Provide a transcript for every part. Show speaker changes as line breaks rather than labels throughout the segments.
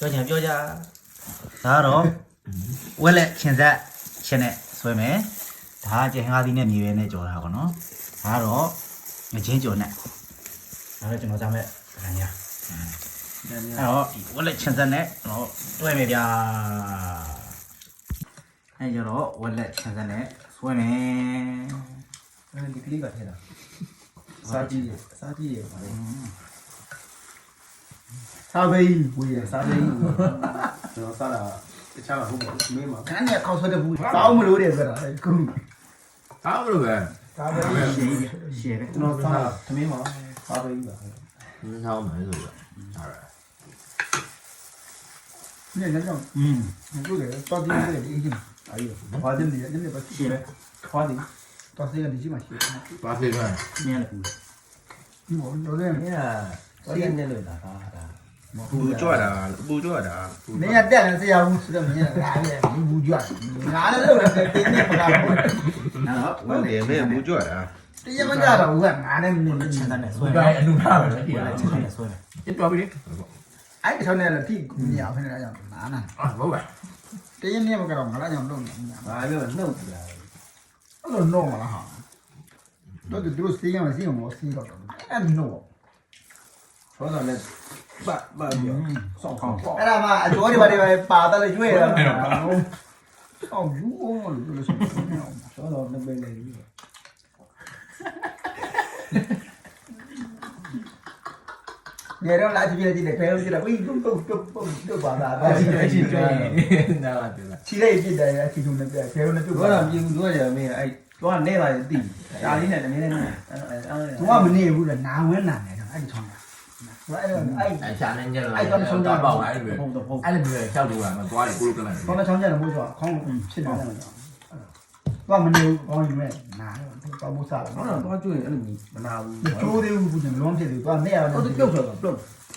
ပြောချင်ပြောကြဒါကတော့ဝက်လက်ချင်းဆက်ချင်းနဲ့ဆွဲမယ်ဒါကကျဟင်္ဂါသီးနဲ့မြေပဲနဲ့ကြော်တာပေါ့နော်ဒါကတော့ငချင်းကြော်နဲ့ဒါတော့ကျွန်တော်ကြားမဲ့ဗန်ညာအဲ့တော့ဒီဝက်လက်ချင်းဆက်နဲ့ကျွန်တော်တွဲမယ်ဗျာအဲ့ကြတော့ဝက်လက်ချင်းဆက်နဲ့ဆွဲမယ်
အဲဒီကလေးကထဲတာစားကြည့်ရစားကြည့်ရပါလေ စားဘေးဝေးရစားဘေးကျွန်တော်စားတာတခြားမဟုတ်ဘူးမင်းမ
ခဏနဲ့ခေါက်ဆွဲတဲ့ဘူး
စားအောင်မလို့တယ်ဆိုတာကု
အားမလို့ပဲ
စားဘေး
ရှည်ရှည်ပဲ
ကျွန်တော်စားတာသမင်းမစားဘေးပါ
မင်းစားအောင်မယ်ဆိုတော့အားရ
ညညည
อืม
တို့လေတော်တယ်လေအင်းကြီးအာရီဘာတယ်လေညနေပါ
ရှည်ပဲ
ခွာတယ်တော်စေကနေကြီးမှရှိတယ်
ပါဖေးပဲ
နည်းလည်းဘူး
ဒီမောတော်လည်း
မင်းကတော်ရနေလို့ဒါကဒါ
不觉得，不觉得。人家带了这家公司的名，俺也不
觉得，
俺的肉在在那不大。也
没不觉得。这一分价都我俺
的没没钱
的来算，俺也弄
怕
了，
俺也钱，你多
不的。俺
一瞧那了，比你二分来讲，哪能？啊，不管。这一年
不给了，我
那弄的。俺弄的，我都弄了哈。都都都
这样，这样我是
一个，弄。好了，那。 တော့သူတို့စီးရမယ်စီးရမောစီးတော့အဲ့လို
ဘောတော်နဲ့ပတ်ပတ်ပြောစောင့်ခေါင်းပေါ့
အဲ့ဒါမှအကျော်တွေပါတွေပါတာလည်းကျွေးရတာအောင်ယူအောင်လို့လို့ဆိုနေအောင်
စောတော်နှစ်ပဲလေဒီ
နေတော့လာကြည့်ကြည့်တယ်ခဲလို့ကြည့်တာဝိတုတ်တုတ်တုတ်တုတ်ပါတာ
အချင်းအချင်းကျွေးနာလာတယ်
ချီလိုက်ပြစ်တယ်အချီထုံနဲ့ပြခဲလို့နဲ့ပြုတ်
ဘော
ပါ
တော်မြေဘူးတို့ရမင်းအဲ့တော့နေပါတိဒါလေးနဲ့တမင်းနဲ့အဲ့အဲ့
သူကမနေဘူးလေနာဝဲနာနေတော့အဲ့ဒီထောင်း တာအဲ့အဲ့အဲ့
အရှာနေကြလားတော့ပေါ့အဲ့လို
ဟုတ်တော့ဟုတ်
အဲ့လိုမျိုးလျှောက်လို့ကမသွားတယ်ကိုလိုကလည်း
ခေါင်းနဲ့ချောင်းကြတယ်မို့ဆိုခေါင်းဖြစ်နေတယ်သူကမနေဘူးခေါင်းယူမဲ့နာတော့မို့စားတယ်
ဘောတော်တော့ကျွေးအဲ့လိုမနာဘူး
မချိုးသေးဘူးဘူးလုံးဖြစ်သေးသူကနေရတယ်
ဟုတ်တယ်ပြုတ်ဆိုတော့ပြုတ်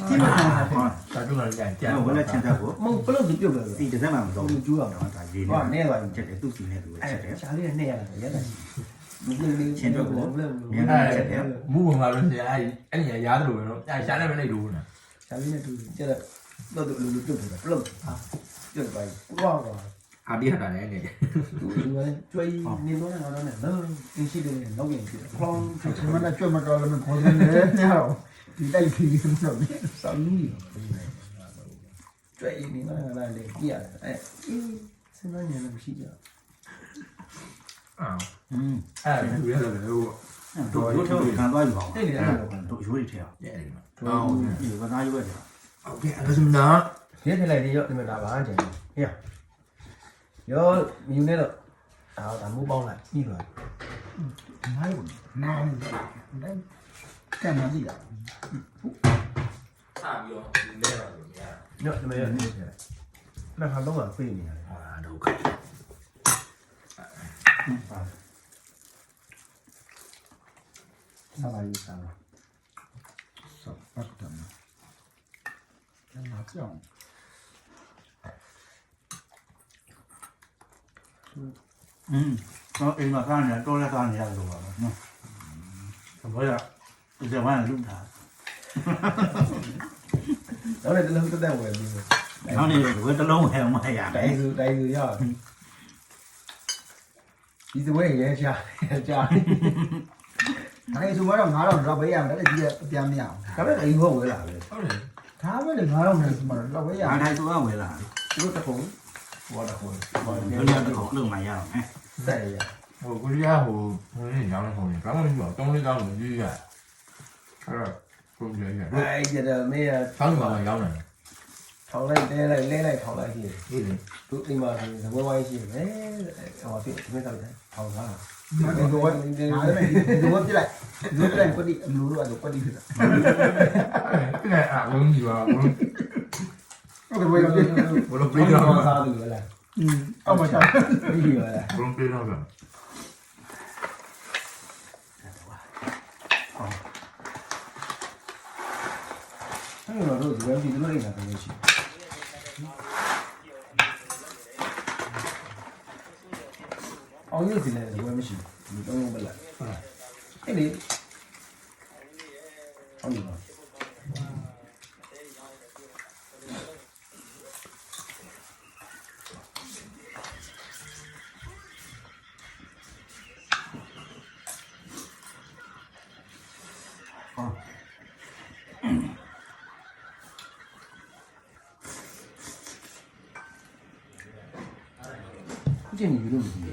ဒီမှာထားတယ်
စာကျုံလာကြကြ
ဝက်လက်ချန်တဲ့ကို
မဟုတ်ပြုတ်ဆိုပြုတ်ပဲ
ဒီတစ်စက်မှမတော့ဘူးကျူးအောင်တော့ဒါရေး
ဟာနေပါ
ချက်တယ်သူ့စီနဲ့သူ
အဲ့
ချက်တယ်
ရှားလေးနဲ့ရတယ်ရက်တယ် မင်းလေး
ချင်းတော့ကို
မြန်
အဲ့မူဘုံကလို့ဆရာအဲ့အဲ့ဒီရားတယ်လို့ပဲနော်အဲ့ရှာနေမနေလို့နာ
ရှားလေးနဲ့တူကျတော့တော့လူလူပြုတ်တယ်ပြုတ်ဟာပြုတ်သွားပြီကွာကွာ
အာဒီဟတာလည်းနေ
သူကကျွေးနေတော့ငါတော့နဲ့လောအင်းရှိတယ်နောက်ပြန်ပြခေါင်း
ဒီမှာကြွမတော်လည်းမခေါ်တယ်ညောဒီတိုက်ပြီးတော့
စာလူကြီးကျွေးနေတော့ငါလည်းကြည့်ရတယ်အဲစဉ်းစားနေလည်းမရှိကြ
အာ
อืม
အဲ့ဒါလူရတယ်ဟို
တို့ရိုးထဲကိုခံသွားယူအောင်
တိတ်နေတယ်တို့
ရိုးတွေထဲအောင်
တဲ့တယ်
ဟုတ်ဒီကနာရွက်တယ်
ဟုတ်ကဲ့အဲ့ဒါဆိုတော့
ရေးပြလိုက်တယ်ရောဒီမှာဒါပါကျန်ဟေးရောမြူနဲ့တော့ဒါဒါမိုးပေါင်းလိုက်ပြီးသွား
နားလို့နားလို့တဲ့ကံမကြည့်တာ
ဆက်ပြီးတော့မြူနဲ့တော့မြူရ
တော့ဒီမှာရနေတယ်နောက်ခါတော့ပြေးနေရတယ်
ဟာဒုက္ခ
사바이사라 썩박담 맞죠? 음, 어, 이거 사는 또래 사는 이야기도 봐.
응. 뭐야? 이제 완전 좀다. 너네들
너무 그때 뭐야?
然后呢，我这老外我也来，来就要。 ဒီစဝဲရဲချာချာ
ဒါဆိုတော့9000တော့ပေးရမယ်တဲ့ကြီးအပြန်မရအောင်
ဒါပေမဲ့အိမ်ဘောဝဲလာပဲ
ဟုတ်တယ်
ဒါပဲလေ9000နဲ့ဆိုတော့ပေးရ
အားတိုင်းဆိုတော့ဝယ်လာ
သူတို့တခုံဘောတခုံဘော
ဘ
နေ
ယ်လိုတော့လုံမရအောင်ဟဲ့
ဆက်ရ
ဟိုကိုရီးယားဟိုဟိုနေရောင်းနေဟိုနေဘာမှမပြောတောင်းလေးကောင်းလို့ကြီးရအဲ့တော့ကိုရီးယား
အဲ့ကျတော့မင်း
ဆောင်းမှာရောင်းတယ်
ထောင်လိုက်တဲလိုက်လဲလိုက်ထောင်လိုက်ရှိတယ်
ဟုတ်တယ်
သူအိမ်မှာဇဝဲဝိုင်းရှိတယ်ဟောပြဒီမဲ့တော့ထောင်ထား
ဒီတော့ဒါလည်းဒီတော့ပြလိုက်ဒီပြလိုက်ပတ်ဒီအလိုလိုအဲ့ပတ်ဒီဖြစ်တာ
အဲ့ဒါအလုံးကြီးပါဘလုံး
ဟုတ်ကဲ့ဘယ်လိုလဲ
ဘလုံးပြေးတော့
စားသူပဲလား
อืมအော်မချာ
ဒီပဲလား
ဘလုံးပြေးတော့ဗျာ
အဲ့တော့တို့ဇဝဲပြီးသူတို့အိမ်လာတယ်ရှိအောင်ရုပ်စီလည်းဇဝဲမ
only thing is we machine. We don't know about that. Any? Only. 후제는
이름이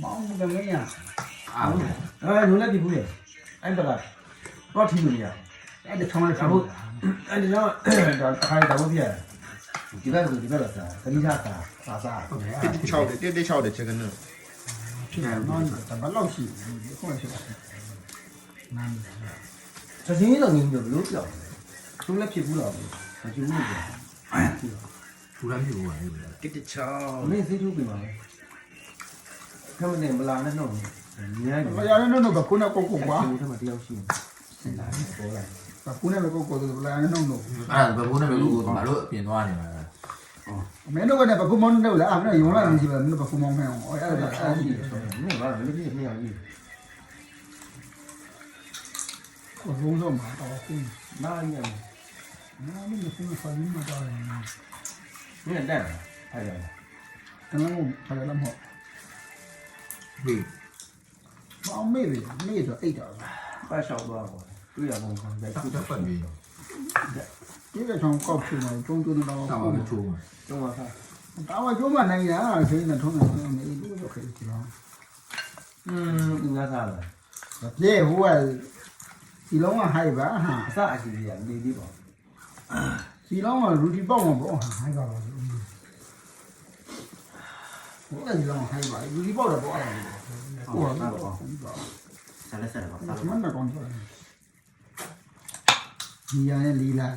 忙不个每年啊，哎，用那皮肤的，哎，这个，老体面的，俺就穿
那个大布，
俺就讲
穿大布皮的，几
百
块，几
百块噻，跟你讲讲，啥啥？你你瞧的，瞧的这个呢？哎，老，他把老细，
后来学的，老细，他是人，就是有表，涂那屁股了，
他就那，哎，涂屁股
啊，是不？给瞧，没水珠子嘛？kama
ne bala na no ya ya no no kakuna ko ko kwa kama dia usi kakuna ko ko to bala na no no ah kakuna ko ko ma lo pin
twa ni ma
မင်း
တို့က
လ
ည်းဘကူမော
င်း
တို့လည်းအမ
နဲ့
ယုံလာနေ
ကြပါမင်းတို့ဘကူမောင်းမဲအောင်အဲ့ဒါ
အဲ့
ဒါ
ကြီးမင်းကလည်းဒီနေ့ကြီး
ကိုလုံးတော့မှာတော့ခု
နားညံ့
နားမင်းကိုဖာမင်းမတော်ရင်
မင်းတက်တယ်
ဖာရလားတမန်ကိုဖာရလားမဟုတ်
ဒီ
မောင်မေ့ပြီမေ့တော့အိတ်တော့
ပတ်ရှောက်သွားပါသူ့ရမုံခံ
တဲ့ခုတော့ပတ်ပြီး
ဒီကဆောင်ကောက်ချင်တယ်တုံးတုံးတော့
တောင်းမှချိုးမှာ
တုံးပါသား
တောင်းမှချိုးမှနိုင်ရဆိုရင်ထုံးတယ်မေးလို့ခဲ့ကြတော့
อืมဒီကစားတယ်
ပြေဟိုကဒီလုံးကဟိုက်ပါဟာ
အစအစီကြီးကလေလေးပေါ့
ဒီလုံးကရူတီပေါ့မှာပေါ့ဟိုက်ပါပါ
那你让我看一把，
一包着
多过来包，一包，
下来，下来吧。那什么那装？你养也离了，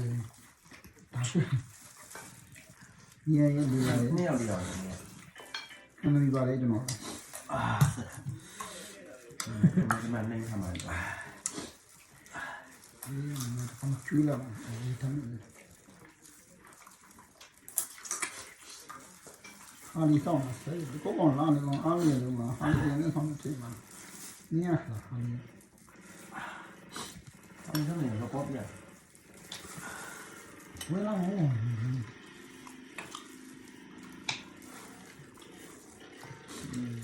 大。你养也离了，
你要离了，你。那你抓的怎么了？
啊，是。嗯，他妈的，
那他。哎呀，他妈追，他妈的。阿里桑嘛可以，不光拉那种阿里那种嘛，阿里也能上得去嘛。你也
是
阿
里，阿里上面
那个宝贝。我拉我，嗯，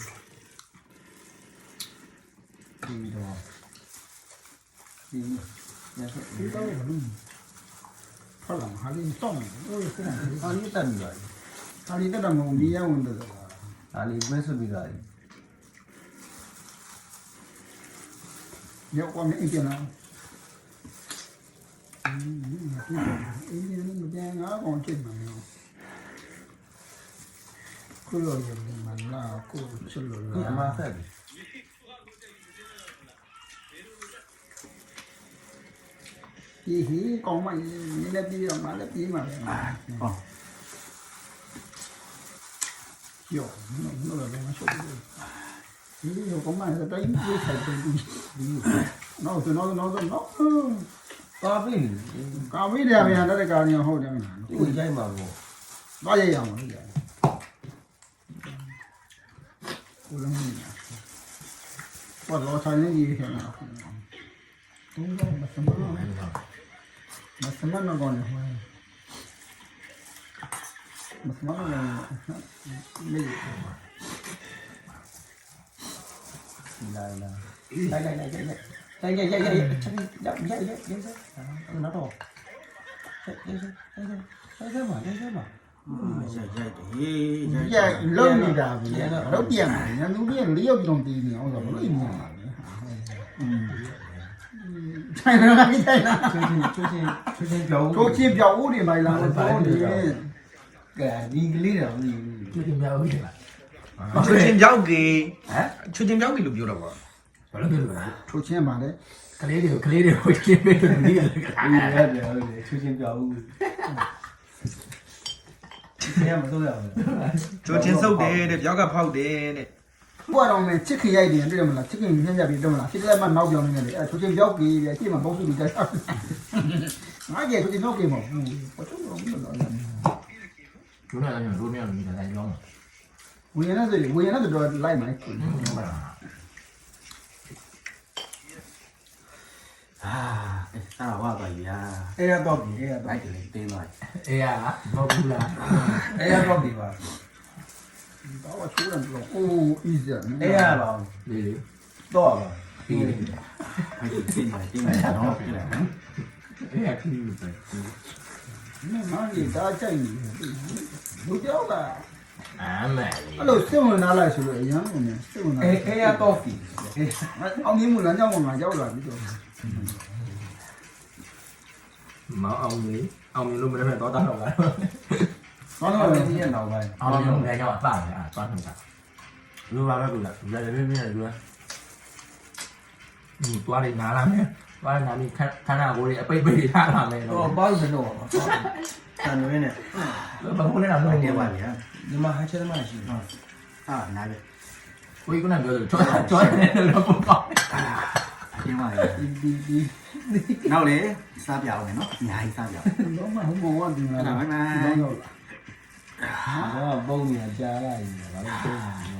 对的嘛，嗯，也是。你到，他冷，阿里桑，哎，阿里在那边。தாலிக்கு நம்ம உண்டியா உண்டது தாலிக்குமே சுபிகாரி Dạo qua những tiền nào Indian một đen ngó còn trên mà nhiều Cứ
lồi dùm
mà là cô xin lỗi là Cứ mà thế Thì hí con mày đi
đi mà lên đi mà
Ờ 哟，那那个东西，你你要讲嘛，那等于太多东西，那是那是那是那。咖啡，咖啡的呀，那得咖啡好点。不一样嘛，不，那
也一样嘛，不一样。不能比啊！我老差人一天啊，东东没什么，没什么那个呢。Basmalı yani. Ne Gel gel gel gel gel. Gel gel gel gel. Gel gel gel gel.
Nó đồ. Gel gel gel gel. Gel
gel mà, gel gel mà. Dạ, lâu như đà vì lâu tiền mà, nó lúc biết lý do gì đồng tiền thì ông rồi nó im nhà. Chạy ra đây chạy ra. đây chim, chú chim, chú chim
giấu. Chú chim giấu thì mày là nó giấu thì. 你
个累了，抽筋两回了，抽筋两
回，抽筋两回都不有
了吧？不老没了，抽筋
嘛的，可怜的，可怜
的，我
已没有力了。可怜的，可的，抽
筋两回，钱，收
的，那个跑的，
我上面吃亏一点，对你们了，吃亏现在别动了，
现在买老表那个，哎，抽筋两回，一天嘛跑
出去几趟，哪一天抽筋两回？我抽了，我老。 တဲ့
ပွားတော့မယ်ချစ်ခင်ရိုက်တယ်တွေ့ရမလားချစ်ခင်ညံ့ညက်ပြီးတော့မလားချစ်ကလေးမှနောက်ပြောင်းနေတယ်အဲချိုချင်းပြောက်ကြီးပြကြည့်မှာပုတ်စုပြီးကြတာငါကြီးချိုချင်းနောက်ကြီးမှာဘူးဘာလို့လဲမလို့လဲ
ကျိုးနေတယ်တို့မြန်လို့မိတယ်ရောင်း
ဝေရနေဆိုဝေရနေဆိုတော့လိုက်မယ်
ပါလား
အာအဲ့ဒါဝါပါကြီးဟာ
အဲ့ရတော့ပြီအဲ့ရ
လို
တော့
က်တယ်တင်းသွား
အေးရဘောဘူးလား
အဲ့ရတော့ပြီပါ
တော့ချိုးတယ်တော့အိုး easy
အဲ့ရပါ
လေးလေး
တော့ပါ
ပြီးလေး
အဲ့ဒီတင်းသွားတင်းသွား တော့ပြလိုက်နော်
အေးရခီးပဲ
မမကြီးဒါကြိုက်နေလူကြောက်တာ
အမဲ
အဲ့လိုစစ်ဝင်လာလိုက်ဆိုလို့အရန်ကုန်နေစစ်ဝင်လာ
အဲ့အဲ့ရတော့ပြီ
အောင်မြင်မှုလမ်းကြောင်းမှာရောက်လာပြီတော့
မအောင်လေးအောင်လို့မလည်းတော့တာတော့လား
ဘာ
တော့
လို့လဲ
ဒီရနောက်ပိုင်း
အောင်လို့လည်းကြောက်ပါလေအာသွားနေတာလူပါပဲကူလားလူလည်းပြင်းပြင်းလူလားဒီသွားနေနားလာမယ် သွားနေနားပြီးခခနာကိုလေးအပိတ်ပိတ်ထားလာမယ်
တော့
တော့
ဘာလို့တော့ဆန်ရွေးနေ
ဘာလို့လဲတော့
ဟုတ်
နေ
တယ်
ပါ
ပါ
လေ
ဗျာ
ဒီမှာဟာချက်မရှိဘူး
အာနားပဲ
ကိုကြီးကလည်းပြောတယ်ချောချောနေတယ်လို့ပေါ့
တင်းသွား
ဒီဒီဒီ
နောက်လေစားပြအောင်မယ်နော်အများကြီးစားပြအောင်
တော့မှဟိုမောကဒီမှာတော့ရောက်လာ
တော့ပုံနေကြားလိုက်ဘာလို့ပုံနေ